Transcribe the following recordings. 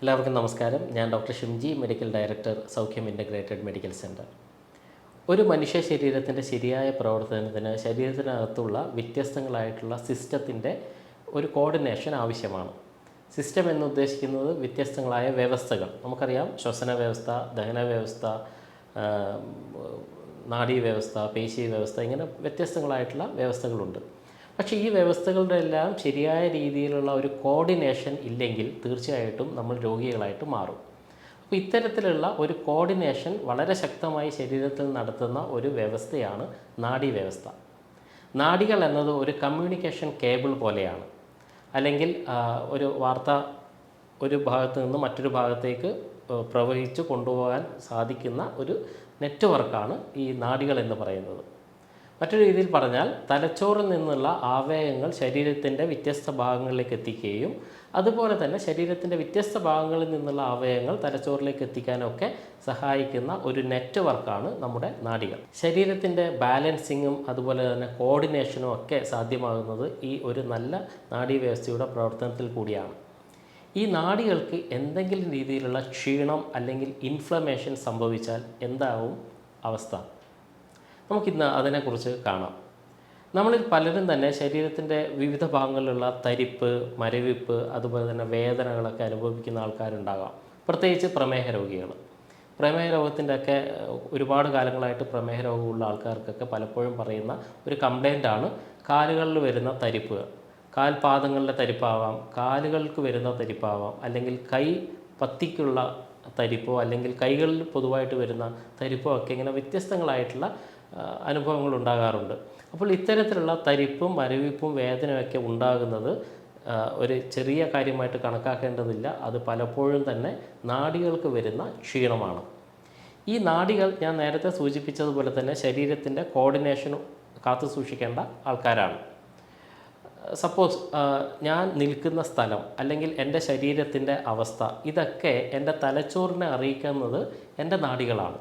എല്ലാവർക്കും നമസ്കാരം. ഞാൻ doctor Shimji medical director Saukhyam integrated medical centre ഒരു മനുഷ്യ ശരീരത്തിന്റെ ശരിയായ പ്രവർത്തനത്തിന് ശരീരത്തിനകത്തുള്ള വ്യത്യസ്തങ്ങളായിട്ടുള്ള സിസ്റ്റത്തിന്റെ ഒരു കോർഡിനേഷൻ ആവശ്യമാണ്. സിസ്റ്റം എന്ന് ഉദ്ദേശിക്കുന്നത് വ്യത്യസ്തങ്ങളായ വ്യവസ്ഥകൾ. നമുക്കറിയാം ശ്വസന വ്യവസ്ഥ ദഹന വ്യവസ്ഥ നാഡീവ്യവസ്ഥ നാഡീ വ്യവസ്ഥ വ്യവസ്ഥ ഇങ്ങനെ വ്യത്യസ്തങ്ങളായിട്ടുള്ള വ്യവസ്ഥകളുണ്ട്. പക്ഷേ ഈ വ്യവസ്ഥകളുടെ എല്ലാം ശരിയായ രീതിയിലുള്ള ഒരു കോർഡിനേഷൻ ഇല്ലെങ്കിൽ തീർച്ചയായിട്ടും നമ്മൾ രോഗികളായിട്ട് മാറും. അപ്പോൾ ഇത്തരത്തിലുള്ള ഒരു കോർഡിനേഷൻ വളരെ ശക്തമായി ശരീരത്തിൽ നടത്തുന്ന ഒരു വ്യവസ്ഥയാണ് നാഡീ വ്യവസ്ഥ. നാഡികൾ എന്നത് ഒരു കമ്മ്യൂണിക്കേഷൻ കേബിൾ പോലെയാണ്. അല്ലെങ്കിൽ ഒരു വാർത്ത ഒരു ഭാഗത്ത് നിന്ന് മറ്റൊരു ഭാഗത്തേക്ക് പ്രവഹിച്ച് കൊണ്ടുപോകാൻ സാധിക്കുന്ന ഒരു നെറ്റ്വർക്കാണ് ഈ നാഡികൾ എന്ന് പറയുന്നത്. മറ്റൊരു രീതിയിൽ പറഞ്ഞാൽ തലച്ചോറിൽ നിന്നുള്ള ആവേഗങ്ങൾ ശരീരത്തിന്റെ വ്യത്യസ്ത ഭാഗങ്ങളിലേക്ക് എത്തിക്കുകയും അതുപോലെ തന്നെ ശരീരത്തിന്റെ വ്യത്യസ്ത ഭാഗങ്ങളിൽ നിന്നുള്ള അവയവങ്ങൾ തലച്ചോറിലേക്ക് എത്തിക്കാനൊക്കെ സഹായിക്കുന്ന ഒരു നെറ്റ്വർക്കാണ് നമ്മുടെ നാടികൾ. ശരീരത്തിന്റെ ബാലൻസിങ്ങും അതുപോലെ തന്നെ കോർഡിനേഷനും ഒക്കെ സാധ്യമാകുന്നത് ഈ ഒരു നല്ല നാഡീവ്യവസ്ഥയുടെ പ്രവർത്തനത്തിൽ കൂടിയാണ്. ഈ നാടികൾക്ക് എന്തെങ്കിലും രീതിയിലുള്ള ക്ഷീണം അല്ലെങ്കിൽ ഇൻഫ്ലമേഷൻ സംഭവിച്ചാൽ എന്താവും അവസ്ഥ? നമുക്കിന്ന് അതിനെക്കുറിച്ച് കാണാം. നമ്മളിൽ പലരും തന്നെ ശരീരത്തിന്റെ വിവിധ ഭാഗങ്ങളിലുള്ള തരിപ്പ് മരവിപ്പ് അതുപോലെ തന്നെ വേദനകളൊക്കെ അനുഭവിക്കുന്ന ആൾക്കാരുണ്ടാകാം. പ്രത്യേകിച്ച് പ്രമേഹ രോഗികൾ. പ്രമേഹ രോഗത്തിന്റെയൊക്കെ ഒരുപാട് കാലങ്ങളായിട്ട് പ്രമേഹ രോഗമുള്ള ആൾക്കാർക്കൊക്കെ പലപ്പോഴും പറയുന്ന ഒരു കംപ്ലൈന്റാണ് കാലുകളിൽ വരുന്ന തരിപ്പ്. കാൽപാദങ്ങളിലെ തരിപ്പാവാം കാലുകൾക്ക് വരുന്ന തരിപ്പാവാം അല്ലെങ്കിൽ കൈ പത്തിക്കുള്ള തരിപ്പോ അല്ലെങ്കിൽ കൈകളിൽ പൊതുവായിട്ട് വരുന്ന തരിപ്പോ ഒക്കെ ഇങ്ങനെ വ്യത്യസ്തങ്ങളായിട്ടുള്ള അനുഭവങ്ങൾ ഉണ്ടാകാറുണ്ട് അപ്പോൾ ഇത്തരത്തിലുള്ള തരിപ്പും മരവിപ്പും വേദനയൊക്കെ ഉണ്ടാകുന്നത് ഒരു ചെറിയ കാര്യമായിട്ട് കണക്കാക്കേണ്ടതില്ല. അത് പലപ്പോഴും തന്നെ നാടികൾക്ക് വരുന്ന ക്ഷീണമാണ്. ഈ നാടികൾ ഞാൻ നേരത്തെ സൂചിപ്പിച്ചതുപോലെ തന്നെ ശരീരത്തിന്റെ കോർഡിനേഷൻ കാത്തു സൂക്ഷിക്കേണ്ട ആൾക്കാരാണ്. സപ്പോസ് ഞാൻ നിൽക്കുന്ന സ്ഥലം അല്ലെങ്കിൽ എന്റെ ശരീരത്തിന്റെ അവസ്ഥ ഇതൊക്കെ എന്റെ തലച്ചോറിനെ അറിയിക്കുന്നത് എന്റെ നാഡികളാണ്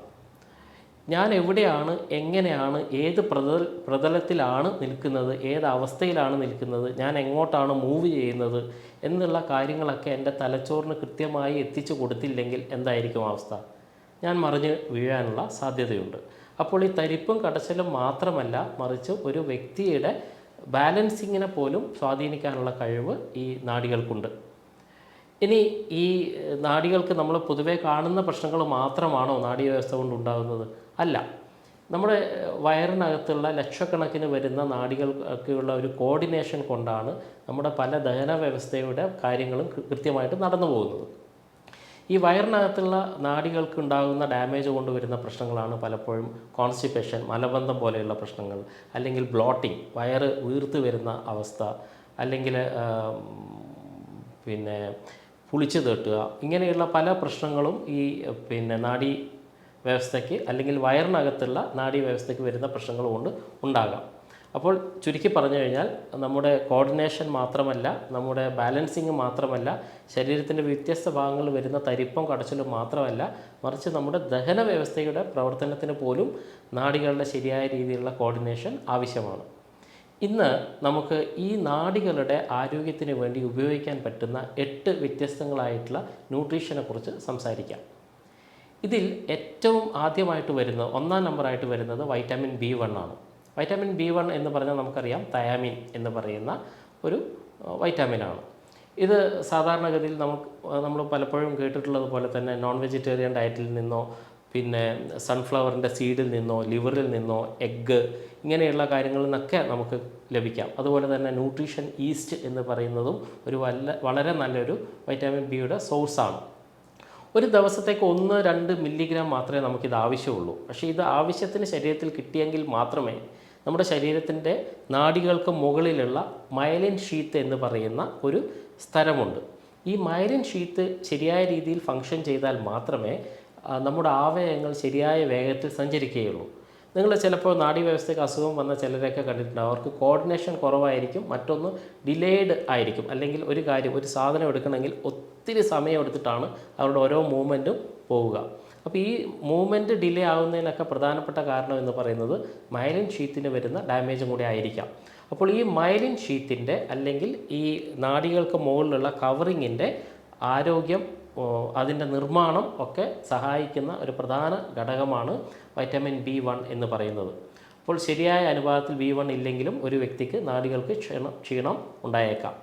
ഞാൻ എവിടെയാണ് എങ്ങനെയാണ് ഏത് പ്രതല പ്രതലത്തിലാണ് നിൽക്കുന്നത് ഏത് അവസ്ഥയിലാണ് നിൽക്കുന്നത് ഞാൻ എങ്ങോട്ടാണ് മൂവ് ചെയ്യുന്നത് എന്നുള്ള കാര്യങ്ങളൊക്കെ എന്റെ തലച്ചോറിന് കൃത്യമായി എത്തിച്ചു കൊടുത്തില്ലെങ്കിൽ എന്തായിരിക്കും അവസ്ഥ? ഞാൻ മറിഞ്ഞ് വീഴാനുള്ള സാധ്യതയുണ്ട്. അപ്പോൾ ഈ തരിപ്പും കടച്ചലും മാത്രമല്ല മറിച്ച് ഒരു വ്യക്തിയുടെ ബാലൻസിങ്ങിനെ പോലും സ്വാധീനിക്കാനുള്ള കഴിവ് ഈ നാടികൾക്കുണ്ട്. ഇനി ഈ നാടികൾക്ക് നമ്മൾ പൊതുവേ കാണുന്ന പ്രശ്നങ്ങൾ മാത്രമാണോ നാഡീ വ്യവസ്ഥ കൊണ്ട് ഉണ്ടാകുന്നത് അല്ല. നമ്മുടെ വയറിനകത്തുള്ള ലക്ഷക്കണക്കിന് വരുന്ന നാഡികൾക്കൊക്കെയുള്ള ഒരു കോർഡിനേഷൻ കൊണ്ടാണ് നമ്മുടെ പല ദഹന വ്യവസ്ഥയുടെ കാര്യങ്ങളും കൃത്യമായിട്ട് നടന്നു പോകുന്നത്. ഈ വയറിനകത്തുള്ള നാഡികൾക്ക് ഉണ്ടാകുന്ന ഡാമേജ് കൊണ്ടുവരുന്ന പ്രശ്നങ്ങളാണ് പലപ്പോഴും കോൺസ്റ്റിപ്പേഷൻ മലബന്ധം പോലെയുള്ള പ്രശ്നങ്ങൾ അല്ലെങ്കിൽ ബ്ലോട്ടിംഗ് വയറ് വീർത്ത് വരുന്ന അവസ്ഥ അല്ലെങ്കിൽ പിന്നെ പുളിച്ചു തേട്ടുക ഇങ്ങനെയുള്ള പല പ്രശ്നങ്ങളും ഈ പിന്നെ നാഡീ വ്യവസ്ഥയ്ക്ക് അല്ലെങ്കിൽ വയറിനകത്തുള്ള നാഡീ വ്യവസ്ഥയ്ക്ക് വരുന്ന പ്രശ്നങ്ങൾ കൊണ്ട് ഉണ്ടാകാം. അപ്പോൾ ചുരുക്കി പറഞ്ഞു കഴിഞ്ഞാൽ നമ്മുടെ കോർഡിനേഷൻ മാത്രമല്ല നമ്മുടെ ബാലൻസിങ് മാത്രമല്ല ശരീരത്തിന്റെ വ്യത്യസ്ത ഭാഗങ്ങളിൽ വരുന്ന തരിപ്പം കടച്ചിലും മാത്രമല്ല മറിച്ച് നമ്മുടെ ദഹന വ്യവസ്ഥയുടെ പ്രവർത്തനത്തിന് പോലും നാടികളുടെ ശരിയായ രീതിയിലുള്ള കോർഡിനേഷൻ ആവശ്യമാണ്. ഇന്ന് നമുക്ക് ഈ നാടികളുടെ ആരോഗ്യത്തിന് വേണ്ടി ഉപയോഗിക്കാൻ പറ്റുന്ന എട്ട് വ്യത്യസ്തങ്ങളായിട്ടുള്ള ന്യൂട്രീഷനെക്കുറിച്ച് സംസാരിക്കാം. ഇതിൽ ഏറ്റവും ആദ്യമായിട്ട് വരുന്ന ഒന്നാം നമ്പറായിട്ട് വരുന്നത് വൈറ്റമിൻ ബി വൺ ആണ്. വൈറ്റമിൻ ബി വൺ എന്ന് പറഞ്ഞാൽ നമുക്കറിയാം തയാമിൻ എന്ന് പറയുന്ന ഒരു വൈറ്റമിനാണ് ഇത് സാധാരണഗതിയിൽ നമുക്ക് നമ്മൾ പലപ്പോഴും കേട്ടിട്ടുള്ളത് പോലെ തന്നെ നോൺ വെജിറ്റേറിയൻ ഡയറ്റിൽ നിന്നോ പിന്നെ സൺഫ്ലവറിന്റെ സീഡിൽ നിന്നോ ലിവറിൽ നിന്നോ എഗ്ഗ് ഇങ്ങനെയുള്ള കാര്യങ്ങളിൽ നിന്നൊക്കെ നമുക്ക് ലഭിക്കാം. അതുപോലെ തന്നെ ന്യൂട്രീഷൻ ഈസ്റ്റ് എന്ന് പറയുന്നതും ഒരു വല്ല വളരെ നല്ലൊരു വൈറ്റാമിൻ ബിയുടെ സോഴ്സാണ് ഒരു ദിവസത്തേക്ക് ഒന്ന് രണ്ട് മില്ലിഗ്രാം മാത്രമേ നമുക്കിത് ആവശ്യമുള്ളൂ. പക്ഷേ ഇത് ആവശ്യത്തിന് ശരീരത്തിൽ കിട്ടിയെങ്കിൽ മാത്രമേ നമ്മുടെ ശരീരത്തിന്റെ നാടികൾക്ക് മുകളിലുള്ള മയലിൻ ഷീത്ത് എന്ന് പറയുന്ന ഒരു സ്ഥലമുണ്ട്. ഈ മയലിൻ ഷീത്ത് ശരിയായ രീതിയിൽ ഫങ്ഷൻ ചെയ്താൽ മാത്രമേ നമ്മുടെ ആവയങ്ങൾ ശരിയായ വേഗത്തിൽ സഞ്ചരിക്കുകയുള്ളൂ. നിങ്ങൾ ചിലപ്പോൾ നാഡീവ്യവസ്ഥയ്ക്ക് അസുഖം വന്ന ചിലരെയൊക്കെ കണ്ടിട്ടുണ്ടാവും അവർക്ക് കോർഡിനേഷൻ കുറവായിരിക്കും മറ്റൊന്ന് ഡിലേഡ് ആയിരിക്കും. അല്ലെങ്കിൽ ഒരു കാര്യം ഒരു സാധനം എടുക്കണമെങ്കിൽ ഒത്തിരി സമയം എടുത്തിട്ടാണ് അവരുടെ ഓരോ മൂവ്മെന്റും പോവുക. അപ്പോൾ ഈ മൂവ്മെന്റ് ഡിലേ ആവുന്നതിനൊക്കെ പ്രധാനപ്പെട്ട കാരണം എന്ന് പറയുന്നത് മൈലിൻ ഷീത്തിന് വരുന്ന ഡാമേജും കൂടി ആയിരിക്കാം. അപ്പോൾ ഈ മൈലിൻ ഷീത്തിന്റെ അല്ലെങ്കിൽ ഈ നാടികൾക്ക് മുകളിലുള്ള കവറിങ്ങിന്റെ ആരോഗ്യം അതിന്റെ നിർമ്മാണം ഒക്കെ സഹായിക്കുന്ന ഒരു പ്രധാന ഘടകമാണ് വൈറ്റമിൻ ബി വൺ എന്ന് പറയുന്നത്. അപ്പോൾ ശരിയായ അനുപാതത്തിൽ ബി വൺ ഇല്ലെങ്കിലും ഒരു വ്യക്തിക്ക് നാടികൾക്ക് ക്ഷീണം ക്ഷീണം ഉണ്ടായേക്കാം.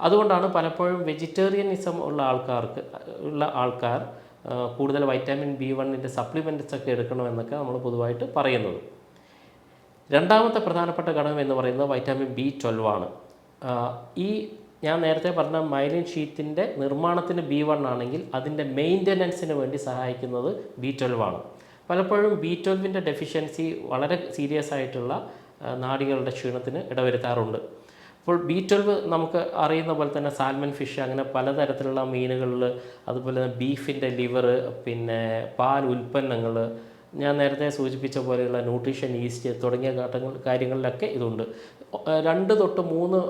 അതുകൊണ്ടാണ് പലപ്പോഴും വെജിറ്റേറിയനിസം ഉള്ള ആൾക്കാർക്ക് ഉള്ള ആൾക്കാർ കൂടുതൽ വൈറ്റാമിൻ ബി വണ്ണിന്റെ സപ്ലിമെന്റ്സ് ഒക്കെ എടുക്കണമെന്നൊക്കെ നമ്മൾ പൊതുവായിട്ട് പറയുന്നത്. രണ്ടാമത്തെ പ്രധാനപ്പെട്ട ഘടകം എന്ന് പറയുന്നത് വൈറ്റാമിൻ ബി ട്വൽവ് ആണ്. ഈ ഞാൻ നേരത്തെ പറഞ്ഞ മൈലിൻ ഷീറ്റിന്റെ നിർമ്മാണത്തിന് ബി വൺ ആണെങ്കിൽ അതിന്റെ മെയിന്റനൻസിന് വേണ്ടി സഹായിക്കുന്നത് ബി ട്വൽവ് ആണ്. പലപ്പോഴും ബി ട്വൽവിന്റെ ഡെഫിഷ്യൻസി വളരെ സീരിയസ് ആയിട്ടുള്ള നാടികളുടെ ക്ഷീണത്തിന് ഇടവരുത്താറുണ്ട്. അപ്പോൾ ബി ട്വൽവ് നമുക്ക് അറിയുന്ന പോലെ തന്നെ സാൽമൺ ഫിഷ് അങ്ങനെ പലതരത്തിലുള്ള മീനുകളിൽ അതുപോലെ തന്നെ ബീഫിന്റെ ലിവർ പിന്നെ പാൽ ഉൽപ്പന്നങ്ങൾ ഞാൻ നേരത്തെ സൂചിപ്പിച്ച പോലെയുള്ള ന്യൂട്രീഷൻ ഈസ്റ്റ് തുടങ്ങിയ ഘട്ടങ്ങൾ കാര്യങ്ങളിലൊക്കെ ഇതുണ്ട്. രണ്ട് തൊട്ട് മൂന്ന്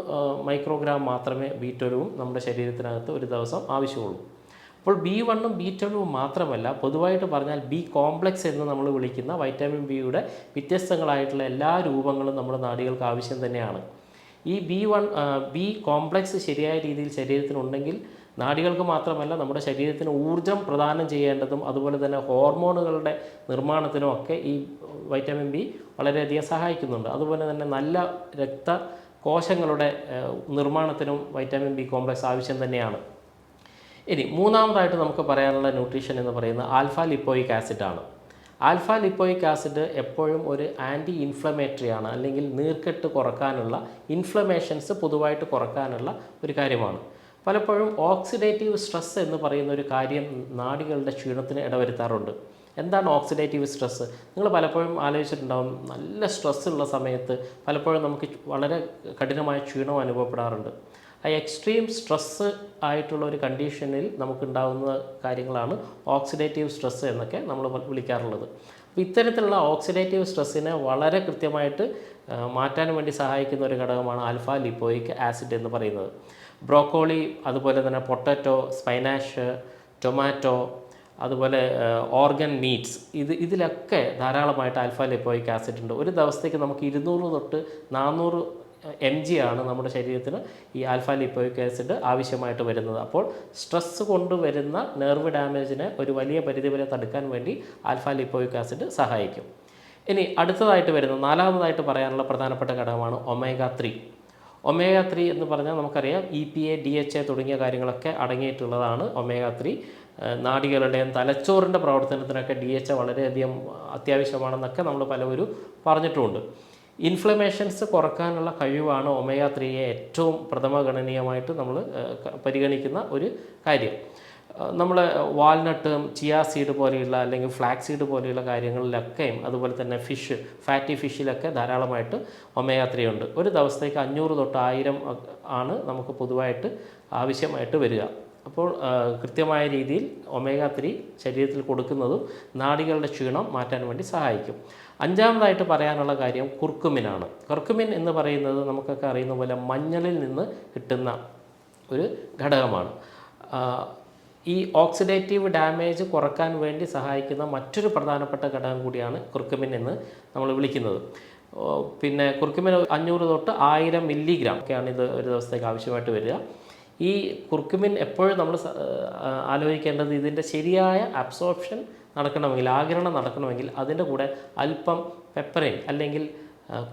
മൈക്രോഗ്രാം മാത്രമേ ബി ട്വൽവും നമ്മുടെ ശരീരത്തിനകത്ത് ഒരു ദിവസം ആവശ്യമുള്ളൂ. അപ്പോൾ ബി വണ്ണും ബി ട്വൽവും മാത്രമല്ല പൊതുവായിട്ട് പറഞ്ഞാൽ ബി കോംപ്ലക്സ് എന്ന് നമ്മൾ വിളിക്കുന്ന വൈറ്റാമിൻ ബിയുടെ വ്യത്യസ്തങ്ങളായിട്ടുള്ള എല്ലാ രൂപങ്ങളും നമ്മുടെ നാടികൾക്ക് ആവശ്യം തന്നെയാണ്. ഈ ബി വൺ ബി കോംപ്ലക്സ് ശരിയായ രീതിയിൽ ശരീരത്തിനുണ്ടെങ്കിൽ നാടികൾക്ക് മാത്രമല്ല നമ്മുടെ ശരീരത്തിന് ഊർജം പ്രദാനം ചെയ്യേണ്ടതും അതുപോലെ തന്നെ ഹോർമോണുകളുടെ നിർമ്മാണത്തിനും ഒക്കെ ഈ വൈറ്റമിൻ ബി വളരെയധികം സഹായിക്കുന്നുണ്ട്. അതുപോലെ തന്നെ നല്ല രക്ത കോശങ്ങളുടെ നിർമ്മാണത്തിനും വൈറ്റമിൻ ബി കോംപ്ലക്സ് ആവശ്യം തന്നെയാണ്. ഇനി മൂന്നാമതായിട്ട് നമുക്ക് പറയാനുള്ള ന്യൂട്രീഷൻ എന്ന് പറയുന്നത് ആൽഫ ലിപ്പോയിക് ആസിഡ് ആണ് ആൽഫ ലിപ്പോയിക് ആസിഡ് എപ്പോഴും ഒരു ആന്റി ഇൻഫ്ലമേറ്ററി ആണ് അല്ലെങ്കിൽ നീർക്കെട്ട് കുറക്കാനുള്ള ഇൻഫ്ലമേഷൻസ് പൊതുവായിട്ട് കുറക്കാനുള്ള ഒരു കാര്യമാണ്. പലപ്പോഴും ഓക്സിഡേറ്റീവ് സ്ട്രെസ് എന്ന് പറയുന്ന ഒരു കാര്യം നാടികളുടെ ക്ഷീണത്തിന് ഇടവരുത്താറുണ്ട്. എന്താണ് ഓക്സിഡേറ്റീവ് സ്ട്രെസ്സ് നിങ്ങൾ പലപ്പോഴും ആലോചിച്ചിട്ടുണ്ടാവും നല്ല സ്ട്രെസ്സുള്ള സമയത്ത് പലപ്പോഴും നമുക്ക് വളരെ കഠിനമായ ക്ഷീണം അനുഭവപ്പെടാറുണ്ട്. ആ എക്സ്ട്രീം സ്ട്രെസ്സ് ആയിട്ടുള്ള ഒരു കണ്ടീഷനിൽ നമുക്കുണ്ടാകുന്ന കാര്യങ്ങളാണ് ഓക്സിഡേറ്റീവ് സ്ട്രെസ്സ് എന്നൊക്കെ നമ്മൾ വിളിക്കാറുള്ളത്. അപ്പോൾ ഇത്തരത്തിലുള്ള ഓക്സിഡേറ്റീവ് സ്ട്രെസ്സിനെ വളരെ കൃത്യമായിട്ട് മാറ്റാൻ വേണ്ടി സഹായിക്കുന്ന ഒരു ഘടകമാണ് ആൽഫ ലിപ്പോയിക് ആസിഡ് എന്ന് പറയുന്നത്. ബ്രോക്കോളി അതുപോലെ തന്നെ പൊട്ടറ്റോ സ്പൈനാഷ് ടൊമാറ്റോ അതുപോലെ ഓർഗൻ മീറ്റ്സ് ഇത് ഇതിലൊക്കെ ധാരാളമായിട്ട് ആൽഫ ലിപ്പോയിക് ആസിഡ് ഉണ്ട്. ഒരു ദിവസത്തേക്ക് നമുക്ക് ഇരുന്നൂറ് തൊട്ട് നാനൂറ് എം ജി ആണ് നമ്മുടെ ശരീരത്തിന് ഈ ആൽഫാ ലിപ്പോയിക് ആസിഡ് ആവശ്യമായിട്ട് വരുന്നത്. അപ്പോൾ സ്ട്രെസ് കൊണ്ടുവരുന്ന നെർവ് ഡാമേജിനെ ഒരു വലിയ പരിധി വരെ തടുക്കാൻ വേണ്ടി ആൽഫാ ലിപ്പോയിക് ആസിഡ് സഹായിക്കും. ഇനി അടുത്തതായിട്ട് വരുന്ന. നാലാമതായിട്ട് പറയാനുള്ള പ്രധാനപ്പെട്ട ഘടകമാണ് ഒമേഗ ത്രീ ഒമേഗ ത്രീ എന്ന് പറഞ്ഞാൽ നമുക്കറിയാം E P A D H A തുടങ്ങിയ കാര്യങ്ങളൊക്കെ അടങ്ങിയിട്ടുള്ളതാണ് ഒമേഗ ത്രീ നാടികളുടെയും തലച്ചോറിന്റെ പ്രവർത്തനത്തിനൊക്കെ ഡി എച്ച് എ വളരെയധികം അത്യാവശ്യമാണെന്നൊക്കെ നമ്മൾ പലവരും പറഞ്ഞിട്ടുമുണ്ട് ഇൻഫ്ലമേഷൻസ് കുറക്കാനുള്ള കഴിവാണ് ഒമേഗ ത്രീയെ ഏറ്റവും പ്രഥമഗണനീയമായിട്ട് നമ്മൾ പരിഗണിക്കുന്ന ഒരു കാര്യം. നമ്മൾ വാൽനട്ട് ചിയാ സീഡ് പോലെയുള്ള അല്ലെങ്കിൽ ഫ്ലാക്സ് സീഡ് പോലെയുള്ള കാര്യങ്ങളിലൊക്കെയും അതുപോലെ തന്നെ ഫിഷ് ഫാറ്റി ഫിഷിലൊക്കെ ധാരാളമായിട്ട് ഒമേഗ ത്രീ ഉണ്ട്. ഒരു ദിവസത്തേക്ക് അഞ്ഞൂറ് തൊട്ട് ആയിരം ആണ് നമുക്ക് പൊതുവായിട്ട് ആവശ്യമായിട്ട് വരിക. അപ്പോൾ കൃത്യമായ രീതിയിൽ ഒമേഗ ത്രീ ശരീരത്തിൽ കൊടുക്കുന്നതും നാടികളുടെ ക്ഷീണം മാറ്റാൻ വേണ്ടി സഹായിക്കും. അഞ്ചാമതായിട്ട് പറയാനുള്ള കാര്യം കുർക്കുമിനാണ്. കുർക്കുമിൻ എന്ന് പറയുന്നത് നമുക്കൊക്കെ അറിയുന്ന പോലെ മഞ്ഞളിൽ നിന്ന് കിട്ടുന്ന ഒരു ഘടകമാണ്. ഈ ഓക്സിഡേറ്റീവ് ഡാമേജ് കുറയ്ക്കാൻ വേണ്ടി സഹായിക്കുന്ന മറ്റൊരു പ്രധാനപ്പെട്ട ഘടകം കൂടിയാണ് കുർക്കുമിൻ എന്ന് നമ്മൾ വിളിക്കുന്നത്. പിന്നെ കുർക്കുമിൻ അഞ്ഞൂറ് തൊട്ട് ആയിരം മില്ലിഗ്രാം ഒക്കെയാണ് ഇത് ഒരു ദിവസത്തേക്ക് ആവശ്യമായിട്ട് വരിക. ഈ കുർക്കുമിൻ എപ്പോഴും നമ്മൾ ആലോചിക്കേണ്ടത് ഇതിന്റെ ശരിയായ അബ്സോർപ്ഷൻ നടക്കണമെങ്കിൽ ആകിരണം നടക്കണമെങ്കിൽ അതിന്റെ കൂടെ അല്പം പെപ്പറേ അല്ലെങ്കിൽ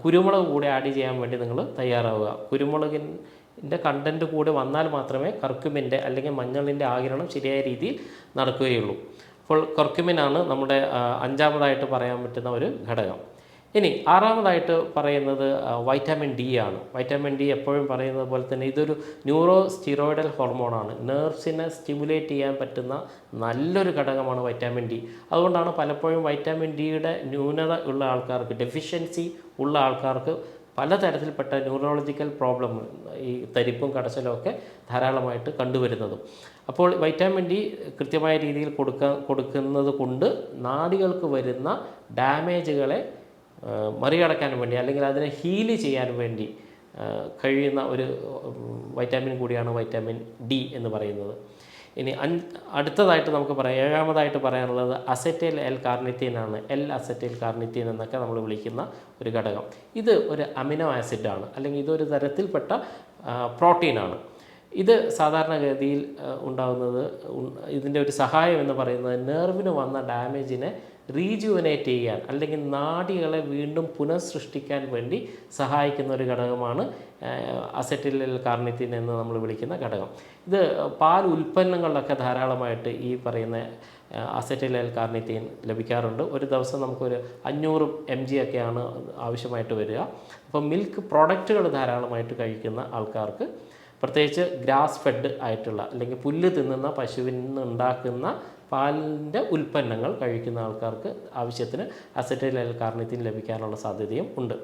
കുരുമുളക് കൂടെ ആഡ് ചെയ്യാൻ വേണ്ടി നിങ്ങൾ തയ്യാറാവുക. കുരുമുളകിന്റെ കണ്ടന്റ് കൂടെ വന്നാൽ മാത്രമേ കർക്കുമിന്റെ അല്ലെങ്കിൽ മഞ്ഞളിന്റെ ആകിരണം ശരിയായ രീതിയിൽ നടക്കുകയുള്ളൂ. അപ്പോൾ കർക്കുമിനാണ് നമ്മുടെ അഞ്ചാമതായിട്ട് പറയാൻ പറ്റുന്ന ഒരു ഘടകം. ഇനി ആറാമതായിട്ട് പറയുന്നത് വൈറ്റാമിൻ ഡി ആണ്. വൈറ്റാമിൻ ഡി എപ്പോഴും പറയുന്നത് പോലെ തന്നെ ഇതൊരു ന്യൂറോ സ്റ്റിറോയിഡൽ ഹോർമോണാണ്. നേർവ്സിനെ സ്റ്റിമുലേറ്റ് ചെയ്യാൻ പറ്റുന്ന നല്ലൊരു ഘടകമാണ് വൈറ്റാമിൻ ഡി. അതുകൊണ്ടാണ് പലപ്പോഴും വൈറ്റാമിൻ ഡിയുടെ ന്യൂനത ഉള്ള ആൾക്കാർക്ക് ഡെഫിഷ്യൻസി ഉള്ള ആൾക്കാർക്ക് പലതരത്തിൽപ്പെട്ട ന്യൂറോളജിക്കൽ പ്രോബ്ലം ഈ തരിപ്പും കടച്ചലും ഒക്കെ ധാരാളമായിട്ട് കണ്ടുവരുന്നതും. അപ്പോൾ വൈറ്റാമിൻ ഡി കൃത്യമായ രീതിയിൽ കൊടുക്ക കൊടുക്കുന്നത് കൊണ്ട് നാടികൾക്ക് വരുന്ന ഡാമേജുകളെ മറികടക്കാൻ വേണ്ടി അല്ലെങ്കിൽ അതിനെ ഹീൽ ചെയ്യാൻ വേണ്ടി കഴിയുന്ന ഒരു വൈറ്റാമിൻ കൂടിയാണ് വൈറ്റാമിൻ ഡി എന്ന് പറയുന്നത്. ഇനി അഞ്ച് അടുത്തതായിട്ട് നമുക്ക് പറയാം. ഏഴാമതായിട്ട് പറയാനുള്ളത് അസറ്റൈൽ എൽ കാർണിത്തീനാണ് എൽ അസറ്റൈൽ കാർണിത്തീൻ എന്നൊക്കെ നമ്മൾ വിളിക്കുന്ന ഒരു ഘടകം. ഇത് ഒരു അമിനോ ആസിഡാണ് അല്ലെങ്കിൽ ഇതൊരു തരത്തിൽപ്പെട്ട പ്രോട്ടീനാണ് ഇത് സാധാരണഗതിയിൽ ഉണ്ടാകുന്നത് ഇതിന്റെ ഒരു സഹായം എന്ന് പറയുന്നത് നെർവിന് വന്ന ഡാമേജിനെ റീജുവനേറ്റ് ചെയ്യാൻ അല്ലെങ്കിൽ നാടികളെ വീണ്ടും പുനഃസൃഷ്ടിക്കാൻ വേണ്ടി സഹായിക്കുന്ന ഒരു ഘടകമാണ് അസറ്റിൽ കാർണിത്തിൻ എന്ന് നമ്മൾ വിളിക്കുന്ന ഘടകം. ഇത് പാൽ ഉൽപ്പന്നങ്ങളിലൊക്കെ ധാരാളമായിട്ട് ഈ പറയുന്ന അസറ്റിൽ കാർണിത്തീൻ ലഭിക്കാറുണ്ട്. ഒരു ദിവസം നമുക്കൊരു അഞ്ഞൂറ് എം ജി ഒക്കെയാണ് ആവശ്യമായിട്ട് വരിക. അപ്പോൾ മിൽക്ക് പ്രോഡക്റ്റുകൾ ധാരാളമായിട്ട് കഴിക്കുന്ന ആൾക്കാർക്ക് പ്രത്യേകിച്ച് ഗ്രാസ് ഫെഡ് ആയിട്ടുള്ള അല്ലെങ്കിൽ പുല്ല് തിന്നുന്ന പശുവിൽ നിന്ന് ഉണ്ടാക്കുന്ന പാലിന്റെ ഉൽപ്പന്നങ്ങൾ കഴിക്കുന്ന ആൾക്കാർക്ക് ആവശ്യത്തിന് അസറ്റൈൽ കാർണിത്തിൻ ലഭിക്കാനുള്ള സാധ്യതയും ഉണ്ട്.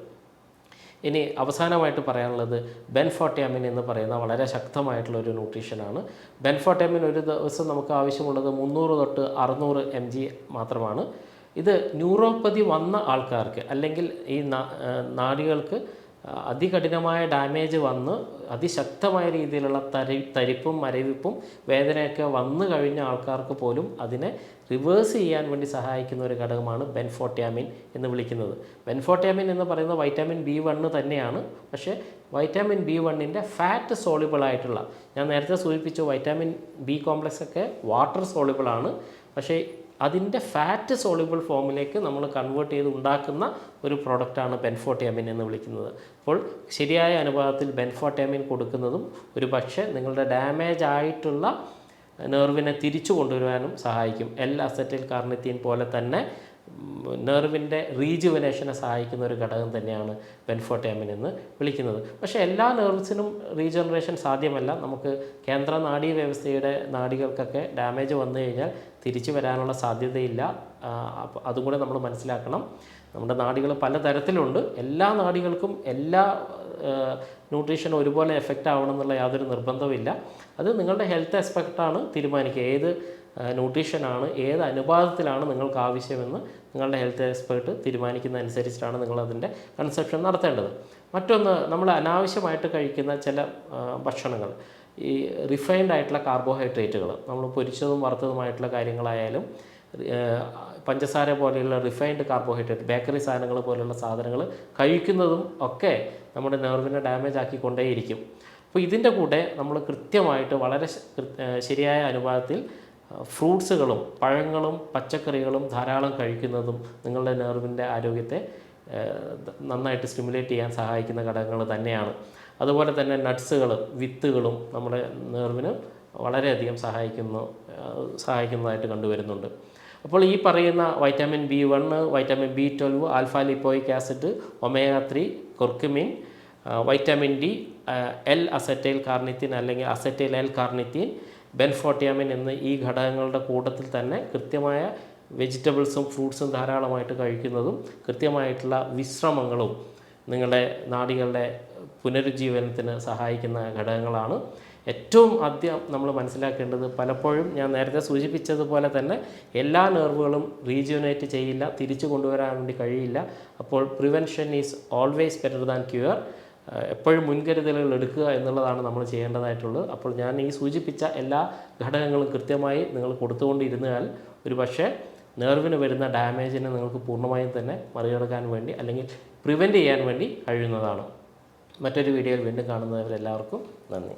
ഇനി അവസാനമായിട്ട് പറയാനുള്ളത് ബെൻഫോട്ടിയാമിൻ എന്ന് പറയുന്ന വളരെ ശക്തമായിട്ടുള്ള ഒരു ന്യൂട്രീഷനാണ്. ബെൻഫോട്ടിയാമിൻ ഒരു ദിവസം നമുക്ക് ആവശ്യമുള്ളത് മുന്നൂറ് തൊട്ട് അറുന്നൂറ് എം ജി മാത്രമാണ്. ഇത് ന്യൂറോപ്പതി വന്ന ആൾക്കാർക്ക് അല്ലെങ്കിൽ ഈ നാടികൾക്ക് അതികഠിനമായ ഡാമേജ് വന്ന് അതിശക്തമായ രീതിയിലുള്ള തരി തരിപ്പും മരവിപ്പും വേദനയൊക്കെ വന്നു കഴിഞ്ഞ ആൾക്കാർക്ക് പോലും അതിനെ റിവേഴ്സ് ചെയ്യാൻ വേണ്ടി സഹായിക്കുന്ന ഒരു ഘടകമാണ് ബെൻഫോട്ടിയാമിൻ എന്ന് വിളിക്കുന്നത്. ബെൻഫോട്ടിയാമിൻ എന്ന് പറയുന്നത് വൈറ്റാമിൻ ബി വണ്ണ് തന്നെയാണ്. പക്ഷേ വൈറ്റാമിൻ ബി വണ്ണിന്റെ ഫാറ്റ് സോളിബിൾ ആയിട്ടുള്ള ഞാൻ നേരത്തെ സൂചിപ്പിച്ചു വൈറ്റാമിൻ ബി കോംപ്ലക്സ് ഒക്കെ വാട്ടർ സോളിബിളാണ് പക്ഷേ അതിന്റെ ഫാറ്റ് സോളിബിൾ ഫോമിലേക്ക് നമ്മൾ കൺവേർട്ട് ചെയ്ത് ഉണ്ടാക്കുന്ന ഒരു പ്രോഡക്റ്റാണ് ബെൻഫോട്ടിയാമിൻ എന്ന് വിളിക്കുന്നത്. അപ്പോൾ ശരിയായ അനുപാതത്തിൽ ബെൻഫോട്ടിയാമിൻ കൊടുക്കുന്നതും ഒരു പക്ഷേ നിങ്ങളുടെ ഡാമേജ് ആയിട്ടുള്ള നെർവിനെ തിരിച്ചു കൊണ്ടുവരാനും സഹായിക്കും. എൽ അസറ്റിൽ കാർണിത്തീൻ പോലെ തന്നെ നെർവിന്റെ റീജുവനേഷനെ സഹായിക്കുന്ന ഒരു ഘടകം തന്നെയാണ് ബെൻഫോട്ടേമിൻ എന്ന് വിളിക്കുന്നത്. പക്ഷേ എല്ലാ നെർവ്സിനും റീജനറേഷൻ സാധ്യമല്ല. നമുക്ക് കേന്ദ്ര നാഡീ വ്യവസ്ഥയുടെ നാഡികൾക്കൊക്കെ ഡാമേജ് വന്നു കഴിഞ്ഞാൽ തിരിച്ചു വരാനുള്ള സാധ്യതയില്ല. അതും കൂടെ നമ്മൾ മനസ്സിലാക്കണം. നമ്മുടെ നാഡികൾ പലതരത്തിലുണ്ട്. എല്ലാ നാടികൾക്കും എല്ലാ ന്യൂട്രീഷൻ ഒരുപോലെ എഫക്റ്റ് ആവണം എന്നുള്ള യാതൊരു നിർബന്ധമില്ല അത് നിങ്ങളുടെ ഹെൽത്ത് എക്സ്പെക്റ്റാണ് തീരുമാനിക്കുക. ഏത് ന്യൂട്രീഷനാണ് ഏത് അനുപാതത്തിലാണ് നിങ്ങൾക്ക് ആവശ്യമെന്ന് നിങ്ങളുടെ ഹെൽത്ത് എക്സ്പേർട്ട് നിങ്ങൾ അതിന്റെ കൺസെപ്ഷൻ നടത്തേണ്ടത്. മറ്റൊന്ന് നമ്മൾ അനാവശ്യമായിട്ട് കഴിക്കുന്ന ചില ഭക്ഷണങ്ങൾ. ഈ റിഫൈൻഡ് ആയിട്ടുള്ള കാർബോഹൈഡ്രേറ്റുകൾ നമ്മൾ പൊരിച്ചതും വറുത്തതുമായിട്ടുള്ള കാര്യങ്ങളായാലും പഞ്ചസാര പോലെയുള്ള റിഫൈൻഡ് കാർബോഹൈഡ്രേറ്റ് ബേക്കറി സാധനങ്ങൾ പോലെയുള്ള സാധനങ്ങൾ കഴിക്കുന്നതും ഒക്കെ നമ്മുടെ നെർവിനെ ഡാമേജ് ആക്കിക്കൊണ്ടേയിരിക്കും. അപ്പോൾ ഇതിന്റെ കൂടെ നമ്മൾ കൃത്യമായിട്ട് വളരെ ശരിയായ അനുപാതത്തിൽ ഫ്രൂട്ട്സുകളും പഴങ്ങളും പച്ചക്കറികളും ധാരാളം കഴിക്കുന്നതും നിങ്ങളുടെ നെർവിന്റെ ആരോഗ്യത്തെ നന്നായിട്ട് സ്റ്റിമുലേറ്റ് ചെയ്യാൻ സഹായിക്കുന്ന ഘടകങ്ങൾ തന്നെയാണ്. അതുപോലെ തന്നെ നട്ട്സുകൾ വിത്തുകളും നമ്മുടെ നെർവിന് വളരെയധികം സഹായിക്കുന്നു സഹായിക്കുന്നതായിട്ട് കണ്ടുവരുന്നുണ്ട്. അപ്പോൾ ഈ പറയുന്ന vitamin B one vitamin B twelve alpha lipoic acid omega three curcumin vitamin D L acetyl carnitine അല്ലെങ്കിൽ അസറ്റൈൽ എൽ കാർണിത്തീൻ ബെൻഫോട്ടിയാമിൻ എന്ന് ഈ ഘടകങ്ങളുടെ കൂട്ടത്തിൽ തന്നെ കൃത്യമായ വെജിറ്റബിൾസും ഫ്രൂട്ട്സും ധാരാളമായിട്ട് കഴിക്കുന്നതും കൃത്യമായിട്ടുള്ള വിശ്രമങ്ങളും നിങ്ങളുടെ നാടികളുടെ പുനരുജ്ജീവനത്തിന് സഹായിക്കുന്ന ഘടകങ്ങളാണ്. ഏറ്റവും ആദ്യം നമ്മൾ മനസ്സിലാക്കേണ്ടത് പലപ്പോഴും ഞാൻ നേരത്തെ സൂചിപ്പിച്ചതുപോലെ തന്നെ എല്ലാ നെർവുകളും റീജ്യൂനേറ്റ് ചെയ്യില്ല തിരിച്ചു കൊണ്ടുവരാൻ വേണ്ടി കഴിയില്ല. അപ്പോൾ prevention is always better than cure എപ്പോഴും മുൻകരുതലുകൾ എടുക്കുക എന്നുള്ളതാണ് നമ്മൾ ചെയ്യേണ്ടതായിട്ടുള്ളത്. അപ്പോൾ ഞാൻ ഈ സൂചിപ്പിച്ച എല്ലാ ഘടകങ്ങളും കൃത്യമായി നിങ്ങൾ കൊടുത്തുകൊണ്ടിരുന്നാൽ ഒരു പക്ഷേ നെർവിന് വരുന്ന ഡാമേജിനെ നിങ്ങൾക്ക് പൂർണമായും തന്നെ മറികടക്കാൻ വേണ്ടി അല്ലെങ്കിൽ പ്രിവെന്റ് ചെയ്യാൻ വേണ്ടി കഴിയുന്നതാണ്. മറ്റൊരു വീഡിയോയിൽ വീണ്ടും കാണുന്നവരെല്ലാവർക്കും നന്ദി.